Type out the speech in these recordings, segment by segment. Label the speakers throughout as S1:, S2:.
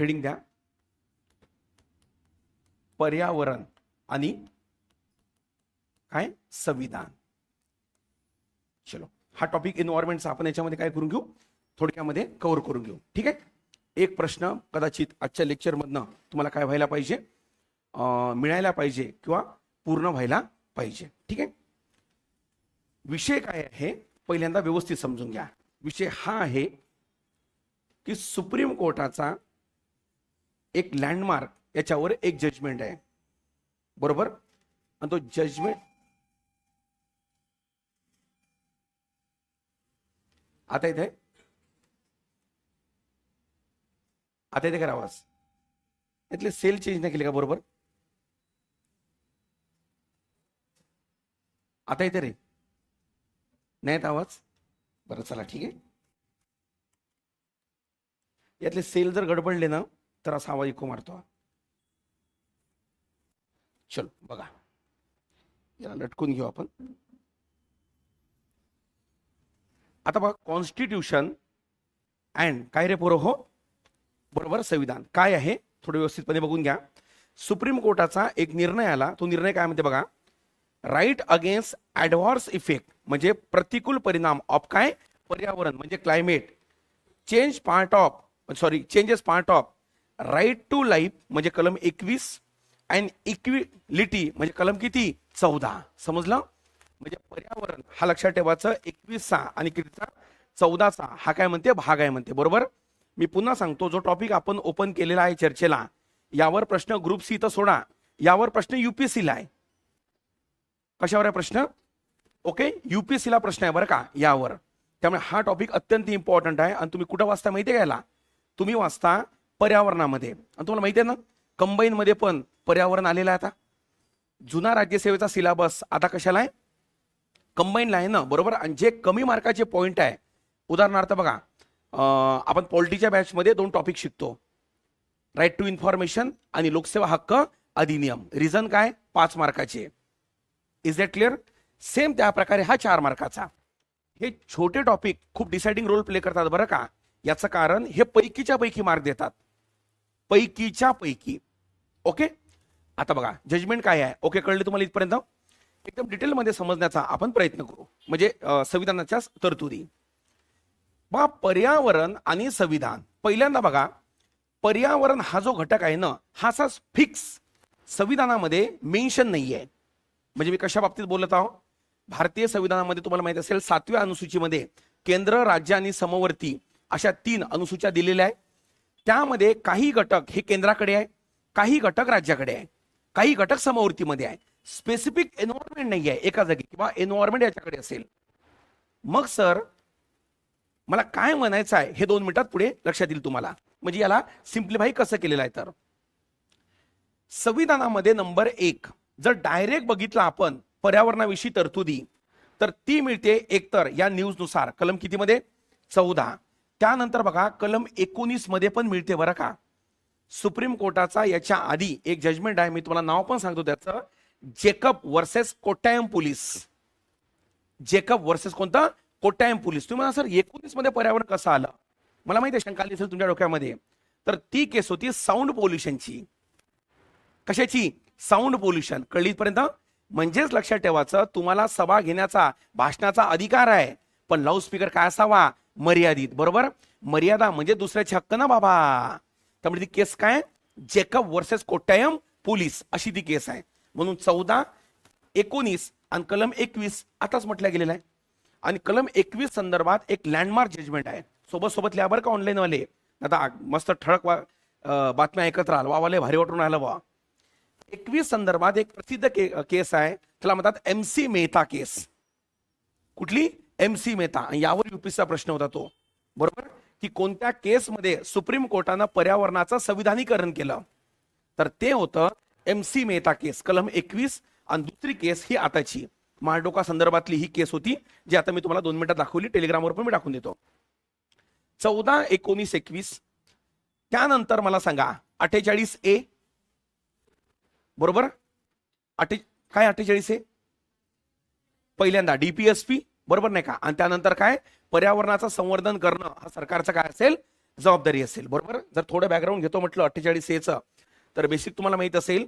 S1: Heading द्या. पर्यावरण आणि काय? संविधान. चलो हा टॉपिक एन्व्हायरमेंटचा आपण याच्यामध्ये काय करून घेऊ? थोडक्यामध्ये कव्हर करून घेऊ. ठीक आहे? एक प्रश्न कदाचित आजच्या लेक्चरमधनं तुम्हाला काय व्हायला पाहिजे? मिळायला पाहिजे किंवा पूर्ण व्हायला पाहिजे. ठीक आहे? विषय काय आहे? पहिल्यांदा व्यवस्थित समजून घ्या. विषय हा आहे की सुप्रीम कोर्टाचा एक लँडमार्क याच्यावर एक जजमेंट आहे. बरोबर? आणि तो जजमेंट आता इथे. आता इथे करा आवाज. यातले सेल चेंज नाही केले का? बरोबर? आता इथे रे. नाही येत आवाज? बरं चला ठीक आहे. यातले सेल जर गडबडले ना तर असा आवाज इको मारतो चलो बघा. याला लटकून घेऊ आपण. आता बघा कॉन्स्टिट्यूशन अँड काय रे पोरं हो? बरोबर संविधान. काय आहे? थोडं व्यवस्थितपणे बघून घ्या. सुप्रीम कोर्टाचा एक निर्णय आला. तो निर्णय काय म्हणते बघा? राईट अगेन्स्ट ॲडव्हर्स इफेक्ट म्हणजे प्रतिकूल परिणाम ऑफ काय? पर्यावरण म्हणजे climate change part of sorry changes part of right to life म्हणजे कलम एकवीस अँड इक्विलिटी म्हणजे कलम किती? चौदा. समजलं? म्हणजे पर्यावरण. हा लक्षात ठेवायचं एकवीसचा आणि कितीचा चौदाचा हा काय म्हणते? भाग आहे म्हणते. बरोबर? मी पुन्हा सांगतो जो टॉपिक आपण ओपन केलेला आहे चर्चेला यावर प्रश्न ग्रुप सी तर सोडा. यावर प्रश्न युपीएससीला आहे. कशावर आहे प्रश्न? ओके युपीएससीला प्रश्न आहे बरं का? यावर. त्यामुळे हा टॉपिक अत्यंत इम्पॉर्टंट आहे. आणि तुम्ही कुठं वाचता माहिती आहे तुम्ही वाचता पर्यावरणामध्ये. आणि तुम्हाला माहिती आहे ना कंबाईनमध्ये पण पर्यावरण आलेलं आहे आता. जुना राज्यसेवेचा सिलेबस आता कशाला आहे? कंबाईनला आहे ना बरोबर? आणि जे कमी मार्काचे पॉईंट आहे उदाहरणार्थ बघा आपण पॉलिटीच्या बॅचमध्ये दोन टॉपिक शिकतो. राईट टू इन्फॉर्मेशन आणि लोकसेवा हक्क अधिनियम. रिझन काय? पाच मार्काचे. इज दॅट क्लिअर सेम त्या प्रकारे हा चार मार्काचा. हे छोटे टॉपिक खूप डिसाइडिंग रोल प्ले करतात बरं का? याचं कारण हे पैकीच्या पैकी मार्क देतात. पैकीच्या पैकी. ओके आता बघा जजमेंट काय आहे? ओके कळले तुम्हाला इथपर्यंत? एकदम डिटेलमध्ये समजण्याचा आपण प्रयत्न करू. म्हणजे संविधानाच्या तरतुदी. बघा पर्यावरण आणि संविधान. पहिल्यांदा बघा पर्यावरण हा जो घटक आहे ना हा असा फिक्स संविधानामध्ये मेन्शन नाही आहे म्हणजे मी कशा बाबतीत बोलत आहो? भारतीय संविधानामध्ये तुम्हाला माहिती असेल सातव्या अनुसूचीमध्ये केंद्र राज्य आणि समवर्ती अशा तीन अनुसूच्या दिलेल्या आहेत. त्यामध्ये काही घटक हे केंद्राकडे आहे काही घटक राज्याकडे आहे काही घटक समवर्तीमध्ये आहे. स्पेसिफिक एन्व्हायरमेंट नाही आहे एका जागी किंवा एन्व्हायरमेंट याच्याकडे असेल. मग सर मला काय म्हणायचं आहे हे दोन मिनिटात पुढे लक्षात येईल तुम्हाला. म्हणजे याला सिम्प्लिफाय कसं केलेलं आहे तर. संविधानामध्ये नंबर एक जर डायरेक्ट बघितलं आपण पर्यावरणाविषयी तरतुदी तर ती मिळते एकतर या न्यूजनुसार कलम कितीमध्ये? चौदा. त्यानंतर बघा कलम एकोणीसमध्ये पण मिळते बरं का. सुप्रीम कोर्टाचा याच्या आधी एक जजमेंट आहे मी तुम्हाला नाव पण सांगतो त्याचं. Jacob versus Kottayam police Jacob versus कोणतं? कोट्टायम पोलीस तुम्ही म्हणा सर एकोणीसमध्ये पर्यावरण कसं आलं? मला माहिती आहे शंका आली असेल तुमच्या डोक्यामध्ये. तर ती केस होती साऊंड पोल्युशनची कशाची? साऊंड पोल्युशन कळलीपर्यंत म्हणजेच लक्षात ठेवायचं तुम्हाला सभा घेण्याचा भाषणाचा अधिकार आहे. पण लाऊडस्पीकर काय असावा? मर्यादित बरोबर? मर्यादा म्हणजे दुसऱ्याचे हक्क ना बाबा. त्यामुळे ती केस काय जेकब वर्सेस कोट्टायम पोलीस अशी ती केस आहे. म्हणून चौदा एकोणीस आणि कलम एकवीस आताच म्हटलं गेलेलं आहे आणि कलम एकवीस संदर्भात एक लँडमार्क जजमेंट आहे. सोबत सोबत लिहा बरं का ऑनलाईनवाले आता मस्त ठळक वा- बातम्या ऐकत राहाल. वावाले भारी वाटून राहिलं वा एकवीस संदर्भात एक प्रसिद्ध के, केस आहे. त्याला म्हणतात एम सी मेहता केस. कुठली? एम सी मेहता आणि यावर युपीचा प्रश्न होता तो. बरोबर? की कोणत्या केसमध्ये सुप्रीम कोर्टानं पर्यावरणाचं संविधानीकरण केलं? तर ते होतं एम सी मेहता केस. कलम एकवीस आणि दुसरी केस ही आताची. मार्डोका संदर्भातली ही केस होती जी आता मी तुम्हाला दोन मिनिटात दाखवली. टेलिग्रामवर पण मी टाकून देतो. चौदा एकोणीस एकवीस. त्यानंतर मला सांगा अठ्ठेचाळीस ए. बरोबर? अठ्ठे काय अठ्ठेचाळीस ए? पहिल्यांदा डीपीएसपी बरोबर नाही का? आणि त्यानंतर काय? पर्यावरणाचं संवर्धन करणं हा सरकारचं काय असेल? जबाबदारी असेल. बरोबर? जर थोडं बॅकग्राऊंड घेतो म्हटलं अठ्ठेचाळीस एचं तर बेसिक तुम्हाला माहीत असेल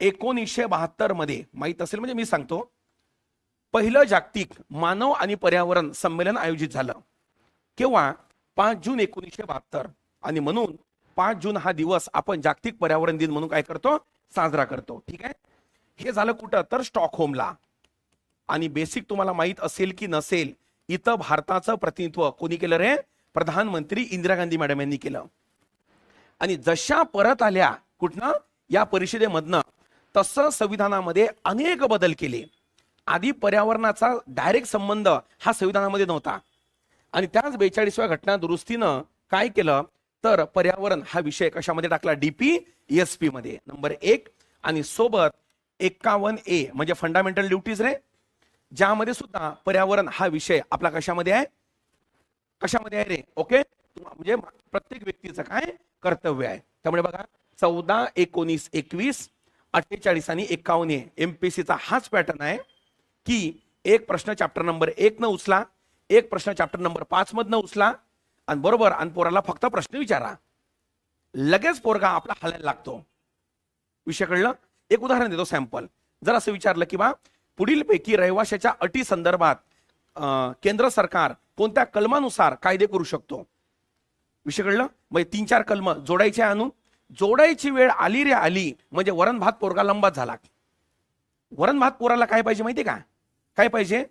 S1: एकोणीसशे बहात्तरमध्ये माहीत असेल म्हणजे मी सांगतो पहिलं जागतिक मानव आणि पर्यावरण संमेलन आयोजित झालं. केव्हा? पाच जून एकोणीसशे बहात्तर. आणि म्हणून पाच जून हा दिवस आपण जागतिक पर्यावरण दिन म्हणून काय करतो? साजरा करतो. ठीक आहे? हे झालं कुठं? तर स्टॉकहोमला. आणि बेसिक तुम्हाला माहीत असेल की नसेल इथं भारताचं प्रतिनिधित्व कोणी केलं रे? प्रधानमंत्री इंदिरा गांधी मॅडम यांनी केलं. आणि जशा परत आल्या कुठनं? या परिषदेमधनं तसं संविधानामध्ये अनेक बदल केले. आधी पर्यावरणाचा डायरेक्ट संबंध हा संविधानामध्ये नव्हता. आणि त्याच बेचाळीसव्या घटना दुरुस्तीनं काय केलं? तर पर्यावरण हा विषय कशामध्ये टाकला? डीपी एस पी मध्ये. नंबर एक. आणि सोबत एक्कावन्न ए म्हणजे फंडामेंटल ड्युटीज रे? ज्यामध्ये सुद्धा पर्यावरण हा विषय आपला कशामध्ये आहे? कशामध्ये आहे रे? ओके म्हणजे प्रत्येक व्यक्तीचं काय? कर्तव्य आहे. त्यामुळे बघा चौदा एकोणीस एकवीस अठ्ठेचाळीस आणि एक्कावन्न एमपीसीचा हाच पॅटर्न आहे की एक प्रश्न चॅप्टर नंबर एक न उचला एक प्रश्न चॅप्टर नंबर पाच मधनं उचला आणि बरोबर आणि पोराला फक्त प्रश्न विचारा. लगेच पोरगा आपला हलायला लागतो. विषय कळलं? एक उदाहरण देतो सॅम्पल जर असं विचारलं की बा पुढीलपैकी रहिवाशाच्या अटी संदर्भात केंद्र सरकार कोणत्या कलमानुसार कायदे करू शकतो? विषय कळलं? म्हणजे तीन चार कलम जोडायचे आणून जोडायची वेळ आली रे आली म्हणजे वरण भात पोरगा लंबात झाला. वरण भात पोराला काय पाहिजे माहिती का? काय पाहिजे?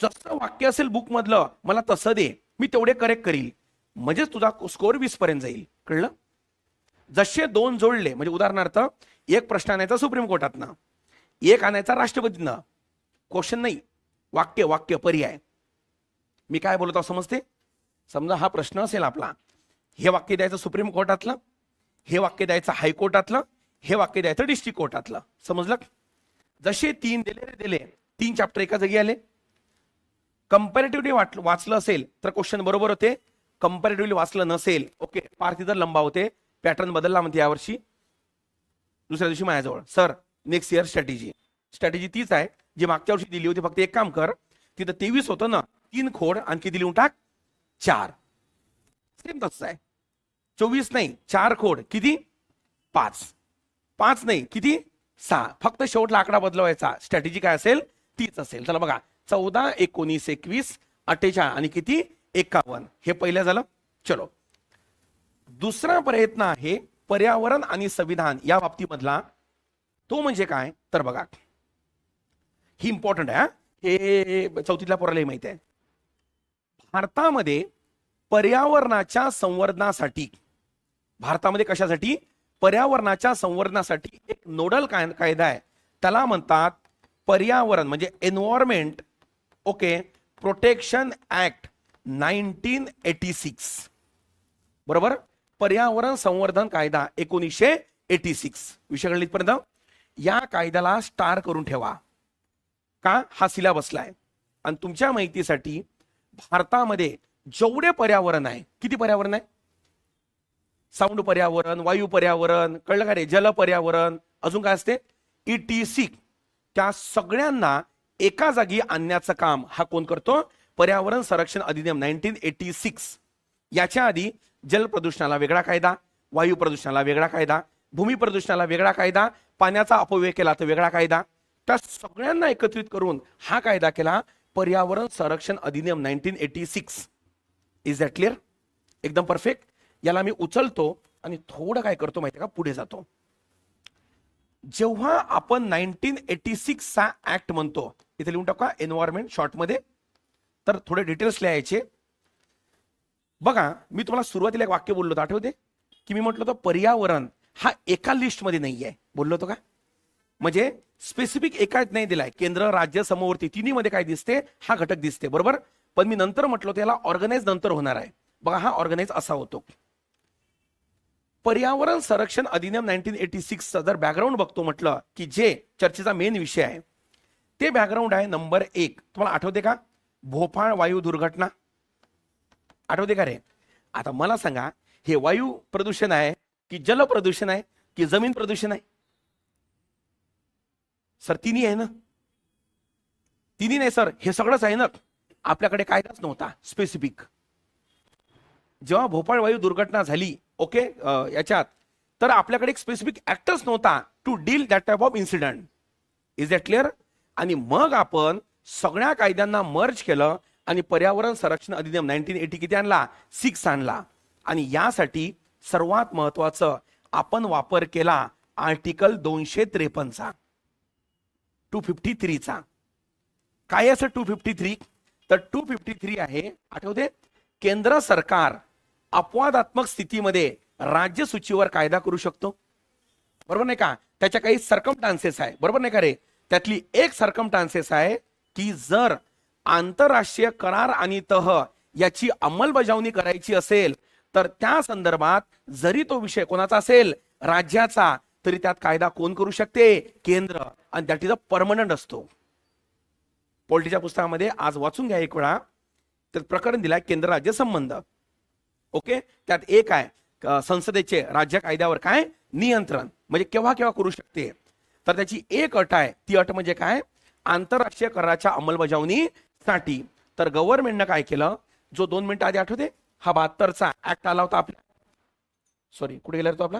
S1: जसं वाक्य असेल बुक मधलं मला तसं दे मी तेवढे करेक्ट करील. म्हणजेच तुझा स्कोअर वीस पर्यंत जाईल. कळलं? जसे दोन जोडले म्हणजे उदाहरणार्थ एक प्रश्न आणायचा सुप्रीम कोर्टातनं एक आणायचा राष्ट्रपतीनं क्वेश्चन नाही. वाक्य वाक्य पर्याय. मी काय बोलत आहो समजते? समजा हा प्रश्न असेल आपला. हे वाक्य द्यायचं सुप्रीम कोर्टातलं हे वाक्य द्यायचं हायकोर्टातलं हे वाक्य द्यायचं डिस्ट्रिक्ट कोर्टातलं. समजलं? जसे तीन दिले दिले तीन चॅप्टर एका जागी आले. कम्पॅरेटिव्हली वाट वाचलं असेल तर क्वेश्चन बरोबर होते. कम्पॅरेटिव्हली वाचलं नसेल ओके पार तिथं लंबा होते पॅटर्न बदलला म्हणते यावर्षी. दुसऱ्या दिवशी माझ्याजवळ. Sir next year strategy strategy तीच आहे. जी मागच्या वर्षी दिली होती फक्त एक काम कर. तिथं तेवीस होतं ना तीन खोड आणखी दिली टाक चार. सेम तसंच आहे. चोवीस नाही चार खोड. किती? पाच. पाच नाही किती? सहा. फक्त शेवटला आकडा बदलवायचा. स्ट्रॅटेजी काय असेल? तीच असेल. चला बघा. चौदा एकोणीस एकवीस अठ्ठेचाळीस आणि किती? एकावन्न. हे पहिलं झालं. चलो. दुसरा प्रयत्न आहे पर्यावरण आणि संविधान या बाबतीमधला. तो म्हणजे काय? तर बघा. ही इम्पॉर्टंट आहे हे? चौथीतल्या पोरालाही माहिती आहे. भारतामध्ये पर्यावरणाच्या संवर्धनासाठी भारतामध्ये कशासाठी? पर्यावरणाच्या संवर्धनासाठी एक नोडल काय कायदा आहे. त्याला म्हणतात पर्यावरण म्हणजे environment okay protection act nineteen eighty six बरोबर? पर्यावरण संवर्धन कायदा एकोणीसशे एटी सिक्स विषय कळला इथपर्यंत या कायद्याला स्टार करून ठेवा. का हा सिलेबसला आहे? आणि तुमच्या माहितीसाठी भारतामध्ये जेवढे पर्यावरण आहे किती पर्यावरण आहे? साऊंड पर्यावरण वायू पर्यावरण कळलं का रे? जल पर्यावरण अजून काय असते? ईटीसी त्या सगळ्यांना एका जागी आणण्याचं काम हा कोण करतो? पर्यावरण संरक्षण अधिनियम नाईन्टीन एटी सिक्स याच्या आधी जल प्रदूषणाला वेगळा कायदा वायू प्रदूषणाला वेगळा कायदा भूमी प्रदूषणाला वेगळा कायदा पाण्याचा अपव्यय केला तर वेगळा कायदा त्या सगळ्यांना एकत्रित करून हा कायदा केला. पर्यावरण संरक्षण अधिनियम nineteen eighty six. Is that clear एकदम परफेक्ट याला मी उचलतो आणि थोडं काय करतो माहिती का? पुढे जातो. जेव्हा आपण नाईन्टीन एटी सिक्सचा ऍक्ट म्हणतो इथे लिहून टाका एन्व्हायरमेंट शॉर्टमध्ये तर थोडे डिटेल्स लिहायचे. बघा मी तुम्हाला सुरुवातीला एक वाक्य बोललो होतं. आठवते? की मी म्हटलं होतं पर्यावरण हा एका लिस्टमध्ये नाही आहे बोललो होतो का? म्हणजे स्पेसिफिक एकाच नाही दिलाय. केंद्र राज्य समवर्ती तिन्ही मध्ये काय दिसते हा घटक दिसते बरोबर? पण मी नंतर म्हटलो त्याला ऑर्गनाईज ऑर्गनाइज नंतर होणार आहे. बघा हा ऑर्गनाइज असा होतो. पर्यावरण संरक्षण अधिनियम नाईन्टीन एटी सिक्सचा जर बॅकग्राऊंड बघतो म्हटलं की जे चर्चेचा मेन विषय आहे ते बॅकग्राऊंड आहे नंबर एक. तुम्हाला आठवते का? भोपाळ वायू दुर्घटना. आठवते का रे? आता मला सांगा हे वायू प्रदूषण आहे की जल प्रदूषण आहे की जमीन प्रदूषण आहे? सर तिन्ही आहे ना? तिन्ही नाही सर. हे सगळंच आहे ना? आपल्याकडे कायदाच नव्हता स्पेसिफिक जेव्हा भोपाळ वायू दुर्घटना झाली ओके याच्यात तर आपल्याकडे एक स्पेसिफिक ऍक्टच नव्हता to deal that type of incident is that clear आणि मग आपण सगळ्या कायद्यांना मर्ज केलं आणि पर्यावरण संरक्षण अधिनियम नाईन्टीन एटी किती आणला? सिक्स आणला. आणि यासाठी सर्वात महत्वाचं आपण वापर केला आर्टिकल दोनशे त्रेपन्नचा. टू फिफ्टी थ्रीचा काय असं टू फिफ्टी थ्री तर टू फिफ्टी थ्री आहे आठवते केंद्र सरकार अपवादात्मक स्थितीमध्ये राज्य सूचीवर कायदा करू शकतो. बरोबर नाही का? त्याच्या काही सरकम टान्सेस आहे. बरोबर नाही का रे? त्यातली एक सरकम टान्सेस आहे की जर आंतरराष्ट्रीय करार आणि तह याची अंमलबजावणी करायची असेल तर त्या संदर्भात जरी तो विषय कोणाचा असेल राज्याचा तरी त्यात कायदा कोण करू शकते? केंद्र. आणि दॅट इज अ परमनंट असतो. पोल्टीच्या पुस्तकामध्ये आज वाचून घ्या एक वेळा. तर प्रकरण दिलाय केंद्र राज्य संबंध. ओके त्यात एक आहे संसदेचे राज्य कायद्यावर काय? नियंत्रण. म्हणजे केव्हा केव्हा करू शकते? तर त्याची एक अट आहे. ती अट म्हणजे काय? आंतरराष्ट्रीय कराच्या अंमलबजावणीसाठी. तर गव्हर्नमेंटनं काय केलं? जो दोन मिनिटं आधी आठवते? हा बहात्तरचा ऍक्ट आला होता आपला. सॉरी कुठे गेला तो आपला?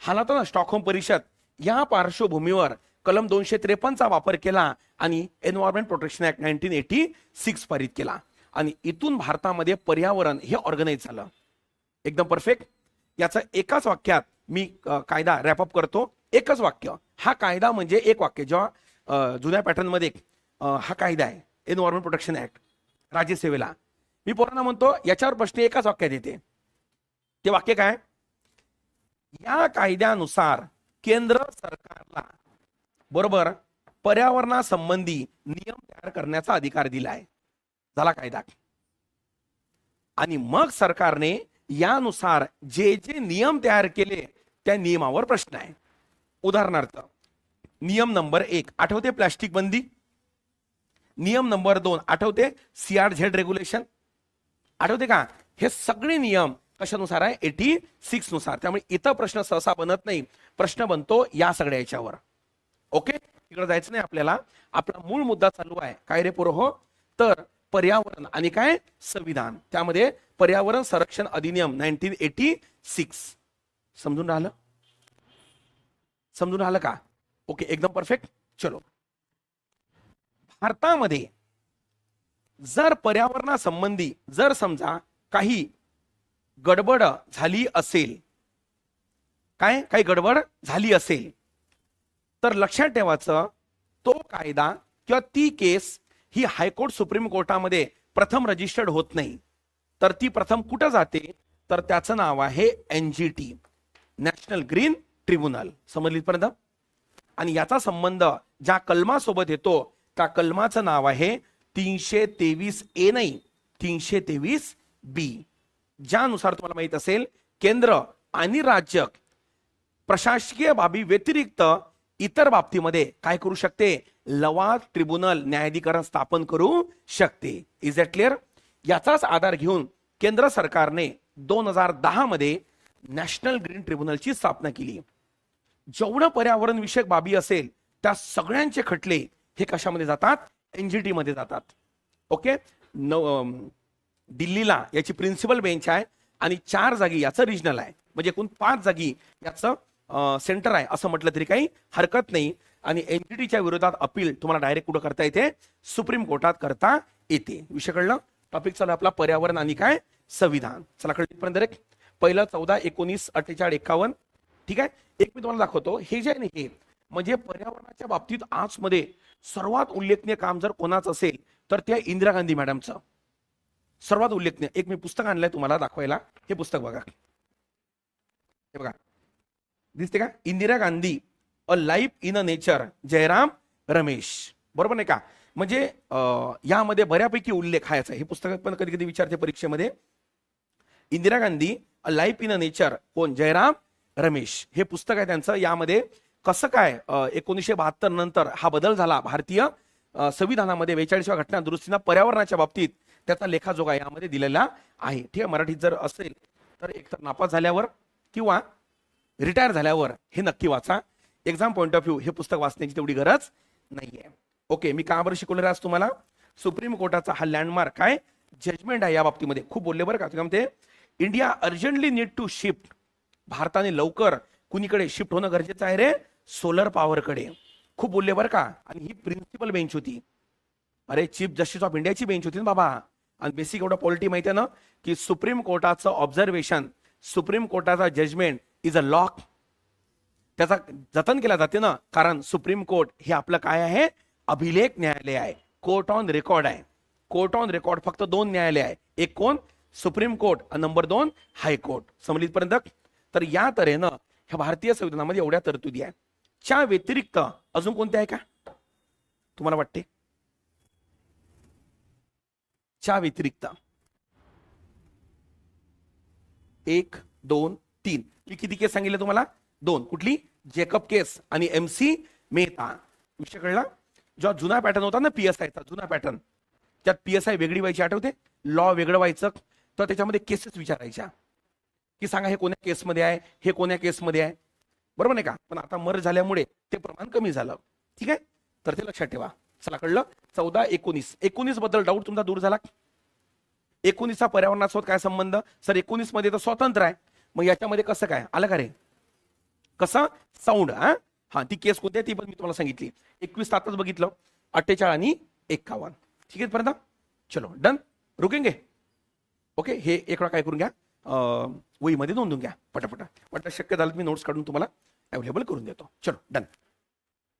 S1: हाला होता ना स्टॉकहोम परिषद. या पार्श्वभूमीवर कलम दोनशे त्रेपन्नचा वापर केला आणि environment protection act nineteen eighty six पारित केला. आणि इथून भारतामध्ये पर्यावरण हे ऑर्गनाईज झालं. एकदम परफेक्ट याचं एकाच वाक्यात मी कायदा रॅपअप करतो. एकच वाक्य. हा कायदा म्हणजे एक वाक्य. जेव्हा जुन्या पॅटर्नमध्ये हा कायदा आहे. एन्व्हायरमेंट प्रोटेक्शन ऍक्ट राज्यसेवेला मी पोरांना म्हणतो याच्यावर प्रश्न एकाच वाक्यात येते. ते वाक्य काय? या कायद्यानुसार केंद्र सरकारला. बरोबर? पर्यावरणासंबंधी नियम तयार करण्याचा अधिकार दिलाय. झाला कायदा आणि मग सरकारने यानुसार जे जे नियम तयार केले त्या नियमावर प्रश्न आहे. उदाहरणार्थ नियम नंबर एक आठवते प्लास्टिक बंदी? नियम नंबर दोन आठवते सीआर झेड रेग्युलेशन? आठवते का? हे सगळे नियम कशानुसार आहे? एटी सिक्सनुसार. त्यामुळे इथं प्रश्न सहसा बनत नाही. प्रश्न बनतो या सगळ्या याच्यावर. ओके तिकडे जायचं नाही आपल्याला. आपला मूळ मुद्दा चालू आहे. काय रे पुरो हो? तर पर्यावरण आणि काय? संविधान. त्यामध्ये पर्यावरण संरक्षण अधिनियम नाईन्टीन एटी सिक्स समजून राहिलं? समजून राहिलं का? ओके एकदम परफेक्ट चलो. भारतामध्ये जर पर्यावरणासंबंधी जर समजा काही गडबड झाली असेल. काय? काही गडबड झाली असेल. तर लक्षात ठेवायचं तो कायदा किंवा ती केस ही हायकोर्ट सुप्रीम कोर्टामध्ये प्रथम रजिस्टर्ड होत नाही. तर ती प्रथम कुठं जाते? तर त्याचं नाव आहे एनजीटी नॅशनल ग्रीन ट्रिब्युनल. समजली इथपर्यंत आणि याचा संबंध ज्या कलमासोबत येतो त्या कलमाचं नाव आहे तीनशे तेवीस ए नाही तीनशे तेवीस बी. ज्यानुसार तुम्हाला माहीत असेल केंद्र आणि राज्य प्रशासकीय बाबी व्यतिरिक्त इतर बाबतीमध्ये काय करू शकते? लवाद ट्रिब्युनल न्यायाधिकरण स्थापन करू शकते. इज दॅट क्लिअर याचाच आधार घेऊन केंद्र सरकारने दोन हजार दहा मध्ये नॅशनल ग्रीन ट्रिब्युनलची स्थापना केली. जेवढं पर्यावरण विषयक बाबी असेल त्या सगळ्यांचे खटले हे कशामध्ये जातात? एनजीटी मध्ये जातात. ओके न दिल्लीला याची प्रिन्सिपल बेंच आहे आणि चार जागी याचं रिजनल आहे. म्हणजे एकूण पाच जागी याचं सेंटर आहे असं म्हटलं तरी काही हरकत नाही. आणि एनजीटीच्या विरोधात अपील तुम्हाला डायरेक्ट कुठं करता येते? सुप्रीम कोर्टात करता येते. विषय कळलं? टॉपिक चालू आहे आपला पर्यावरण आणि काय? संविधान. चला कळलं इथपर्यंत रे? पहिलं चौदा एकोणीस अठ्ठेचाळ एकावन्न. ठीक आहे? एक मी तुम्हाला दाखवतो. हे जे आहे ना हे म्हणजे पर्यावरणाच्या बाबतीत आजमध्ये सर्वात उल्लेखनीय काम जर कोणाचं असेल तर त्या इंदिरा गांधी मॅडमचं. सर्वात उल्लेखनीय एक मी पुस्तक आणलंय तुम्हाला दाखवायला. हे पुस्तक बघा. हे बघा. दिसते का? Indira Gandhi a life in a nature Jairam Ramesh. बरोबर नाही का? म्हणजे यामध्ये बऱ्यापैकी उल्लेख आहे याचा. हे पुस्तक पण कधी कधी विचारते परीक्षेमध्ये. Indira Gandhi a life in a nature कोण? जयराम रमेश. हे पुस्तक आहे त्यांचं. यामध्ये कसं काय एकोणीसशे बहात्तर नंतर हा बदल झाला? भारतीय संविधानामध्ये बेचाळीसव्या घटना दुरुस्तीना पर्यावरणाच्या बाबतीत त्याचा लेखाजोगा यामध्ये दिलेला आहे. ठीक आहे मराठीत जर असेल तर एकतर नापास झाल्यावर किंवा रिटायर झाल्यावर हे नक्की वाचा. एक्झाम पॉईंट ऑफ व्ह्यू हे पुस्तक वाचण्याची तेवढी गरज नाहीये. ओके मी का बरं शिकवलेलं आज तुम्हाला? सुप्रीम कोर्टाचा हा लँडमार्क काय जजमेंट आहे या बाबतीमध्ये. खूप बोलले बरं का म्हणते India urgently need to shift भारताने लवकर कुणीकडे शिफ्ट होणं गरजेचं आहे रे? सोलर पॉवरकडे खूप बोलले बरं का? आणि ही प्रिन्सिपल बेंच होती. अरे चीफ जस्टिस ऑफ इंडियाची बेंच होती ना बाबा. आणि बेसिक एवढं पॉलिटी माहिती आहे ना की सुप्रीम कोर्टाचं ऑब्झर्वेशन सुप्रीम कोर्टाचा जजमेंट इज अ लॉक त्याचा जतन केला जाते ना कारण सुप्रीम कोर्ट हे आपलं काय आहे? अभिलेख न्यायालय आहे. कोर्ट ऑन रेकॉर्ड आहे. कोर्ट ऑन रेकॉर्ड फक्त दोन न्यायालय आहे. एक कोण? सुप्रीम कोर्ट आणि नंबर दोन हायकोर्ट समजलीपर्यंत तर या तऱ्हेनं ह्या भारतीय संविधानामध्ये एवढ्या तरतुदी आहे च्या व्यतिरिक्त अजून कोणत्या आहे का? तुम्हाला वाटते? च्या व्यतिरिक्त. एक दोन तीन. मी किती केस सांगितले तुम्हाला? दोन. कुठली? जेकब केस आणि एम सी मेहता. विषय कळला? जेव्हा जुना पॅटर्न होता ना पीएसआयचा जुना पॅटर्न त्यात पीएसआय वेगळी व्हायची आठवते लॉ वेगळं व्हायचं तर त्याच्यामध्ये केसेस विचारायच्या. की सांगा हे कोण्या केसमध्ये आहे? हे कोण्या केसमध्ये आहे? बरोबर नाही का? पण आता मर झाल्यामुळे ते प्रमाण कमी झालं. ठीक आहे? तर ते लक्षात ठेवा. चला कळलं? चौदा एकोणीस. एकोणीसबद्दल डाऊट तुमचा दूर झाला? एकोणीसचा पर्यावरणासोबत काय संबंध? सर एकोणीसमध्ये तर स्वतंत्र आहे. मग याच्यामध्ये कसं काय? आलं का रे? कसं? साऊंड हा? हा ती केस कोणती ती पण मी तुम्हाला सांगितली. एकवीस तातच बघितलं. अठ्ठेचाळ आणि एक्कावन्न. ठीक आहे पर्यंत चलो डन रुकेंगे ओके हे एक वेळा काय करून घ्या. वहीमध्ये नोंदून घ्या. पटापटा. वाटलं शक्य झालं मी नोट्स काढून तुम्हाला अवेलेबल करून देतो. चलो डन